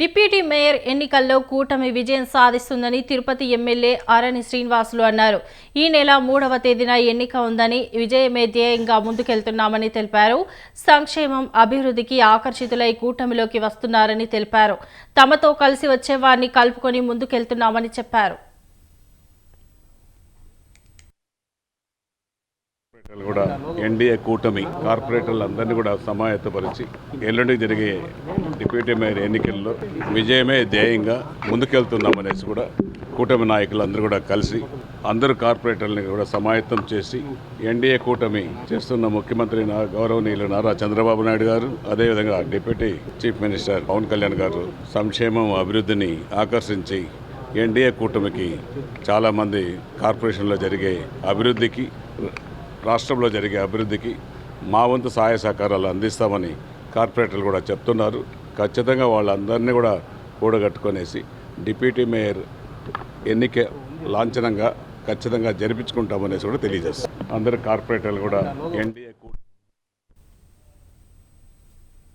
Deputy mayor ఎన్నికల్లో కూటమి విజయం సాధిస్తుందని తిరుపతి ఎమ్మెల్యే ఆరణి శ్రీనివాసులు అన్నారు. ఈ నెల మూడవ తేదీన ఎన్నిక ఉందని విజయమే ధ్యేయంగా ముందుకెళ్తున్నామని తెలిపారు. సంక్షేమం అభివృద్ధికి ఆకర్షితులై కూటమిలోకి వస్తున్నారని తెలిపారు. తమతో కలిసి వచ్చే వారిని కలుపుకొని ముందుకెళ్తున్నామని చెప్పారు. కార్పొరేటర్లు కూడా ఎన్డీఏ కూటమి కార్పొరేటర్లు అందరినీ కూడా సమాయత్తపరిచి ఎల్లుండి జరిగే డిప్యూటీ మేయర్ ఎన్నికల్లో విజయమే ధ్యేయంగా ముందుకెళ్తున్నామనేసి కూడా కూటమి నాయకులందరూ కూడా కలిసి అందరు కార్పొరేటర్లని కూడా సమాయత్తం చేసి ఎన్డీఏ కూటమి చేస్తున్న ముఖ్యమంత్రి నా గౌరవనీయులు నారా చంద్రబాబు నాయుడు గారు అదేవిధంగా deputy chief minister Pawan Kalyan గారు సంక్షేమం అభివృద్ధిని ఆకర్షించి ఎన్డీఏ కూటమికి చాలామంది కార్పొరేషన్లో జరిగే అభివృద్ధికి రాష్ట్రంలో జరిగే అభివృద్ధికి మా వంతు సహాయ సహకారాలు అందిస్తామని కార్పొరేటర్లు కూడా చెప్తున్నారు. ఖచ్చితంగా వాళ్ళందరినీ కూడా కూడగట్టుకొనేసి డిప్యూటీ మేయర్ ఎన్నిక లాంఛనంగా ఖచ్చితంగా జరిపించుకుంటామనేసి కూడా తెలియజేస్తాం అందరు కార్పొరేటర్లు కూడా ఎన్డీఏ